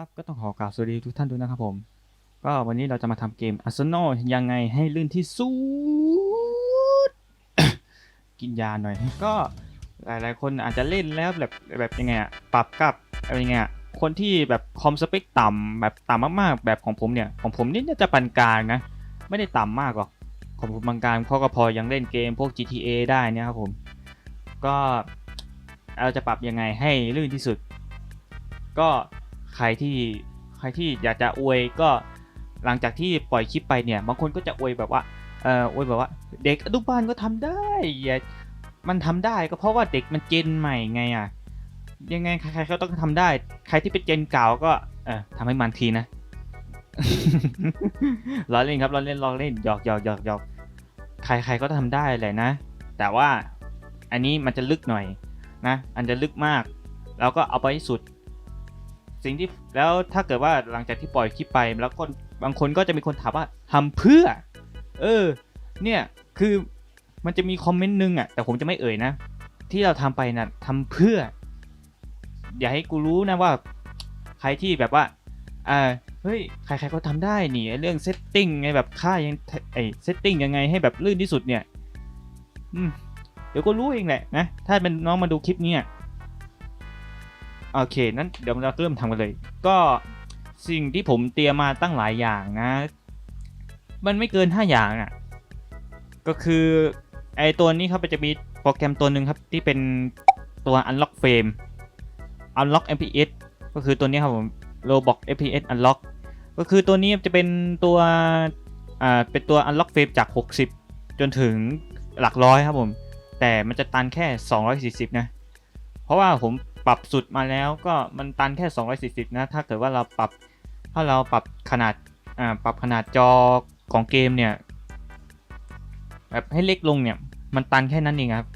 ครับก็ต้องขอกราบสวัสดีทุกท่านด้วยนะครับผม ก็วันนี้เราจะมาทำเกม Arsenal ยังไงให้ลื่นที่สุด กินยาหน่อย ก็หลายๆ คนอาจจะเล่นแล้วแบบแบบยังไงอะปรับกับอะไรยังไงอะคนที่แบบคอมสเปคต่ำแบบต่ำมากๆ แบบของผมเนี่ย ของผมนี่จะปานกลางนะ ไม่ได้ต่ำมากหรอก ของผมปานกลางเพราก็พอยังเล่นเกมพวก GTA ได้นี่ยครับผม ก็เราจะปรับยังไงให้ลื่นที่สุด ก็ ใครที่ใครที่อยากจะอวยก็หลังจากที่ปล่อยคลิปไปเนี่ยบางคนก็จะอวยแบบว่าเอออวยแบบว่า เด็กอนุบาลก็ทำได้อย่ามันทำได้ก็เพราะว่าเด็กมันเจนใหม่ไงอะยังไงใครๆก็ต้องทำได้ ใครที่เป็นเจนเก่าก็เออทำให้มันทีนะล้อเล่นครับล้อเล่นล้อเล่นหยอกหยอกหยอกหยอกใครๆก็ทำได้แหละนะ แต่ว่าอันนี้มันจะลึกหน่อยนะ อันจะลึกมาก แล้วก็เอาไปสุด สิ่งที่แล้วถ้าเกิดว่าหลังจากที่ปล่อยคลิปไปแล้วก็บางคนก็จะมีคนถามว่าทำเพื่อ เออ เนี่ยคือมันจะมีคอมเมนต์หนึงอะแต่ผมจะไม่เอ่ยนะ ที่เราทำไปนะ่ะทำเพื่อ อย่าให้กูรู้นะว่า ใครที่แบบว่าอ่าเฮ้ยใครๆก็ทำได้นี่เรื่องเซตติ้งไงแบบค่ายังไอเซตติ้งยังไงให้แบบลื่นที่สุดเนี่ย อืมเดี๋ยวก็รู้เองแหละนะ ถ้าเป็นน้องมาดูคลิปนี้ โอเค นั้นเดี๋ยวเราเริ่มทำกันเลย ก็สิ่งที่ผมเตรียมมาตั้งหลายอย่างนะ มันไม่เกิน 5 อย่างอะ ก็คือไอตัวนี้ครับจะมีโปรแกรมตัวหนึ่งครับที่เป็นตัว unlock frame unlock fps ก็คือตัวนี้ครับผม roblox fps unlock ก็คือตัวนี้จะเป็นตัวอ่าเป็นตัว unlock frame จาก 60 จนถึงหลักร้อยครับผม แต่มันจะตันแค่ 240 นะ เพราะว่าผม ปรับสุดมาแล้วก็มันตันแค่ 240 นะ ถ้าเกิดว่าเราปรับถ้าเราปรับขนาดอ่าปรับขนาดจอของเกมเนี่ยแบบให้เล็กลงเนี่ย มันตันแค่นั้นเองครับ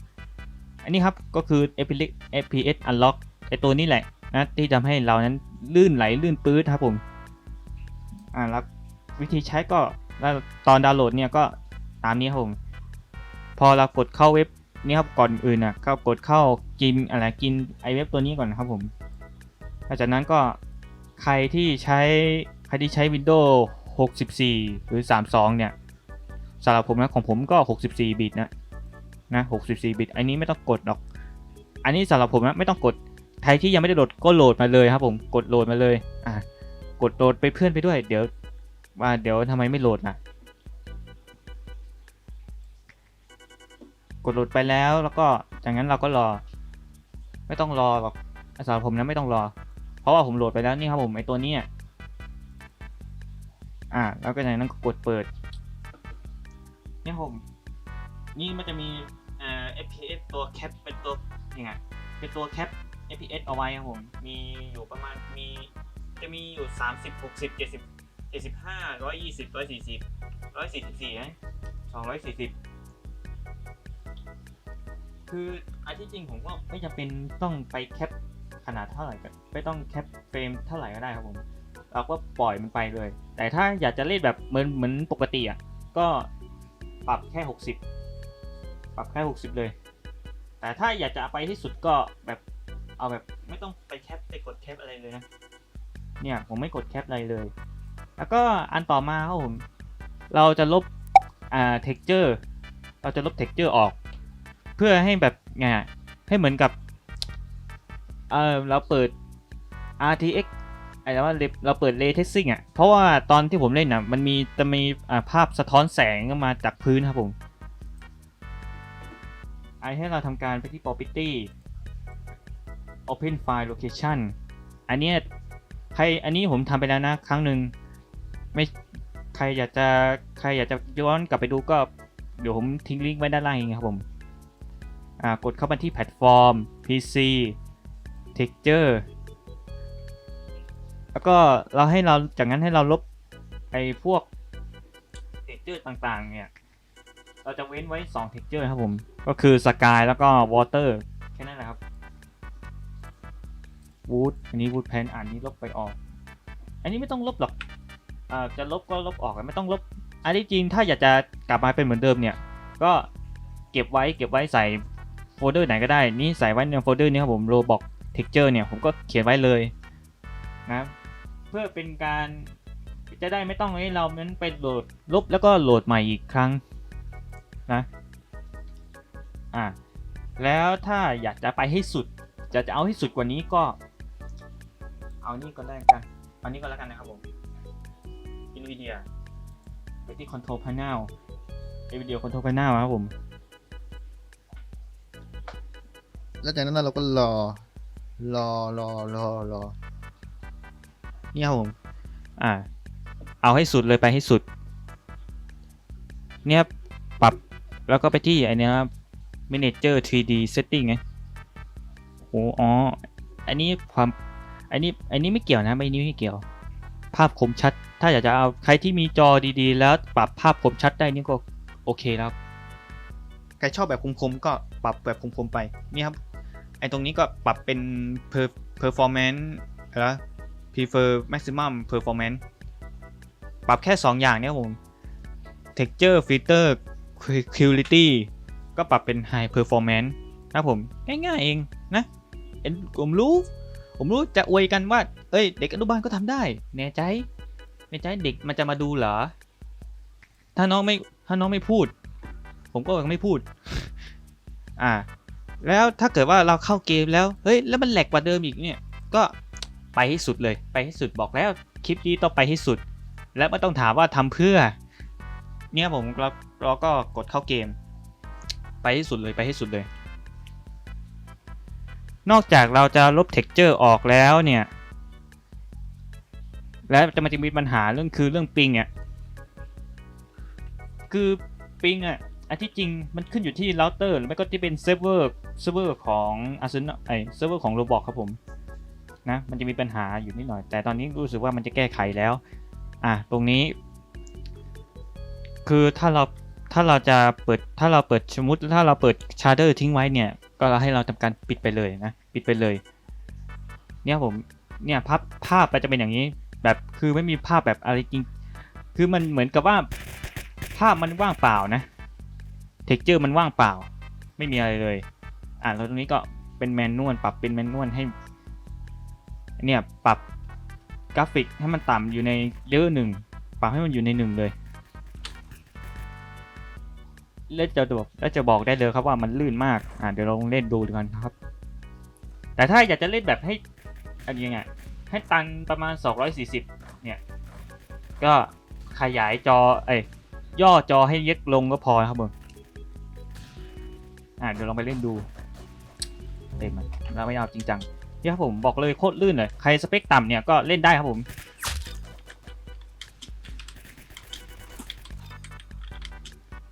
อันนี้ครับก็คือ FPS FPS Unlock ไอตัวนี้แหละนะที่ทำให้เรานั้นลื่นไหลลื่นปื๊ดครับผมอ่าแล้ววิธีใช้ก็แล้วตอนดาวน์โหลดเนี่ยก็ตามนี้ครับผม พอเรากดเข้าเว็บ นี่ครับก่อนอื่นนะก็กดเข้ากินอะไรกินไอเว็บตัวนี้ก่อนนะครับผมหลังจากนั้นก็ใครที่ใช้ใครที่ใช้ Windows 64 หรือ 32 เนี่ยสำหรับผมนะของผมก็ 64 บิตนะนะ64 บิต อันนี้ไม่ต้องกดหรอก อันนี้สำหรับผมนะไม่ต้องกดใครที่ยังไม่ได้โหลดก็โหลดมาเลยครับผมกดโหลดมาเลยอะกดโหลดไปเพื่อนไปด้วย เดี๋ยวว่าเดี๋ยวทำไมไม่โหลดนะ กดโหลดไปแล้วแล้วก็จากนั้นเราก็รอ ไม่ต้องรอหรอกสำหรับผมนะไม่ต้องรอ เพราะว่าผมโหลดไปแล้วนี่ครับผมไอตัวนี้อ่าแล้วก็จากนั้นก็กดเปิดนี่ผมนี่มันจะมีเอ่า FPS ตัวแคปเป็นตัวยังไงเป็นตัวแคป FPS เอาไว้ครับผม มีอยู่ประมาณ มี จะมีอยู่ 30 60 70 75 120 140 144นะ240 คืออันที่จริงผมก็ไม่จำเป็นต้องไปแคปขนาดเท่าไหร่กันไม่ต้องแคปเฟรมเท่าไหร่ก็ได้ครับผมเราก็ปล่อยมันไปเลย แต่ถ้าอยากจะเล่นแบบเหมือนเหมือนปกติอะก็ปรับแค่ 60 ปรับแค่ 60 เลย แต่ถ้าอยากจะไปที่สุดก็แบบเอาแบบไม่ต้องไปแคปไปกดแคปอะไรเลยนะเนี่ยผมไม่กดแคปอะไรเลย แล้วก็อันต่อมาครับผมเราจะลบอ่า texture เราจะลบ texture ออก พื่อให้แบบไงอะให้เหมือนกับเออเราเปิด RTX อะไรว่าเราเปิด Ray Tracing อะ เพราะว่าตอนที่ผมเล่นน่ะมันมีจะมีภาพสะท้อนแสงมาจากพื้นครับผมไอให้เราทำการไปที่ property open file location อันนี้ใครอันนี้ผมทำไปแล้วนะครั้งหนึ่งไม่ใครอยากจะใครอยากจะย้อนกลับไปดูก็ เดี๋ยวผมทิ้งลิงก์ไว้ด้านล่างเองครับผม กดเข้ามาที่แพลตฟอร์ม PC Texture แล้วก็เราให้เราจากนั้นให้เราลบไอ้พวก Texture ต่างๆ เนี่ย เราจะเว้นไว้ 2 Texture ครับผม ก็คือ Sky แล้วก็ Water แค่นั้นแหละครับ Wood อันนี้ Wood Pan อันนี้ลบไปออก อันนี้ไม่ต้องลบหรอกอจะลบก็ลบออกไม่ต้องลบ อันที่จริงถ้าอยากจะกลับมาเป็นเหมือนเดิมเนี่ย ก็เก็บไว้เก็บไว้ใส่ โฟลเดอร์ไหนก็ได้ นี่ใส่ไว้ในโฟลเดอร์นี้ครับผม Roblox Texture เนี่ยผมก็เขียนไว้เลยนะเพื่อเป็นการจะได้ไม่ต้องให้เรานั้นไปโหลดลบแล้วก็โหลดใหม่อีกครั้งนะอ่าแล้วถ้าอยากจะไปให้สุด จะจะเอาให้สุดกว่านี้ก็ เอานี่ก็ได้กันเอานี่ก็แล้วกันนะครับผม NVIDIA ไปที่ Control Panel NVIDIA Control Panel ครับผม แล้วจากนั้นเราก็รอ รอรอรอรอนี่ครับผม อ่า เอาให้สุดเลยไปให้สุด เนี่ยปรับแล้วก็ไปที่ไอเนี้ย Manager 3D Setting ไงโอ้อ๋อ อันนี้ความ อันนี้ อันนี้ไม่เกี่ยวนะไม่นี้ไม่เกี่ยว ภาพคมชัด ถ้าอยากจะเอาใครที่มีจอดีๆ แล้วปรับภาพคมชัดได้นี่ก็โอเคแล้ว ใครชอบแบบคมๆก็ปรับแบบคมๆไป นี่ครับ ไอตรงนี้ก็ปรับเป็น per performance อะไรนะ prefer maximum performance ปรับแค่ 2 อย่างเนี่ยผม texture filter quality ก็ปรับเป็น high performance นะผม ง่ายๆเองนะเอ็นผมรู้ ผมรู้จะอวยกันว่า เอ้ย เด็กอนุบาลก็ทำได้ แน่ใจแน่ใจเด็กมันจะมาดูเหรอ ถ้าน้องไม่ ถ้าน้องไม่พูด ผมก็ยังไม่พูด อ่า แล้วถ้าเกิดว่าเราเข้าเกมแล้ว เฮ้ย แล้วมันแหลกกว่าเดิมอีกเนี่ย ก็ไปให้สุดเลย ไปให้สุดบอกแล้ว คลิปนี้ต้องไปให้สุด และไม่ต้องถามว่าทำเพื่อ เนี่ยผมเราเราก็กดเข้าเกม ไปให้สุดเลยไปให้สุดเลย นอกจากเราจะลบ texture ออกแล้วเนี่ย แล้วจะมันจะมีปัญหาเรื่องคือเรื่องปิงเนี่ย คือปิงอะ อันที่จริงมันขึ้นอยู่ที่เราเตอร์หรือไม่ก็ที่เป็นเซิร์ฟเวอร์เซิร์ฟเวอร์ของ Arsenal ไอเซิร์ฟเวอร์ของ Roblox ครับผมนะมันจะมีปัญหาอยู่นิดหน่อย แต่ตอนนี้รู้สึกว่ามันจะแก้ไขแล้วอะตรงนี้ คือถ้าเราถ้าเราจะเปิดถ้าเราเปิดสมมติถ้าเราเปิดชาร์เดอร์ทิ้งไว้เนี่ย ก็เราให้เราทำการปิดไปเลยนะ ปิดไปเลย เนี่ยผมเนี่ยภาพภาพมันจะเป็นอย่างนี้ แบบคือไม่มีภาพแบบอะไรจริง คือมันเหมือนกับว่าภาพมันว่างเปล่านะ ท็กเจอร์มันว่างเปล่า ไม่มีอะไรเลย อ่าแล้วตรงนี้ก็เป็นแมนนวลปรับเป็นแมนนวลให้เนี่ยปรับกราฟิกให้มันต่ำอยู่ในเลเวลหนึ่งปรับให้มันอยู่ในหนึ่งเลยแล้วจะบอกแล้วจะบอกได้เลยครับว่ามันลื่นมาก อ่าเดี๋ยวเราลองเล่นดูดกันครับ แต่ถ้าอยากจะเล่นแบบให้อะไรยังไงให้ตันประมาณ 240 เนี่ย ก็ขยายจอ เอ้ยย่อจอให้เล็กลงก็พอครับผม อ่าเดี๋ยวลองไปเล่นดูเต็มมันเราไม่เอาจริงจังนี่ครับผมบอกเลยโคตรลื่นเลยใครสเปคต่ำเนี่ยก็เล่นได้ครับผม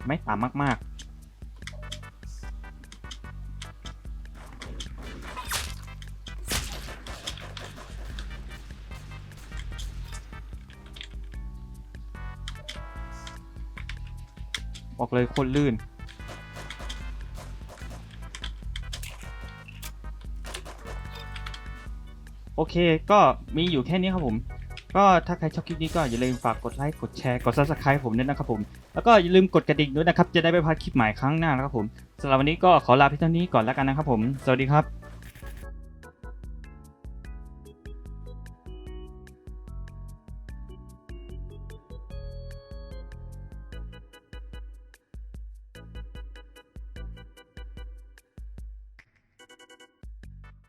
ไม่ต่ำมาก ๆบอกเลยโคตรลื่น โอเค ก็มีอยู่แค่นี้ครับผม ก็ถ้าใครชอบคลิปนี้ก็อย่าลืมฝากกดไลค์ กดแชร์ กด subscribe ผมด้วยนะครับผม แล้วก็อย่าลืมกดกระดิ่งด้วยนะครับ จะได้ไม่พลาดคลิปใหม่ครั้งหน้านะครับผมสำหรับวันนี้ก็ขอลาเพียงเท่านี้ก่อนแล้วกันนะครับผม สวัสดีครับ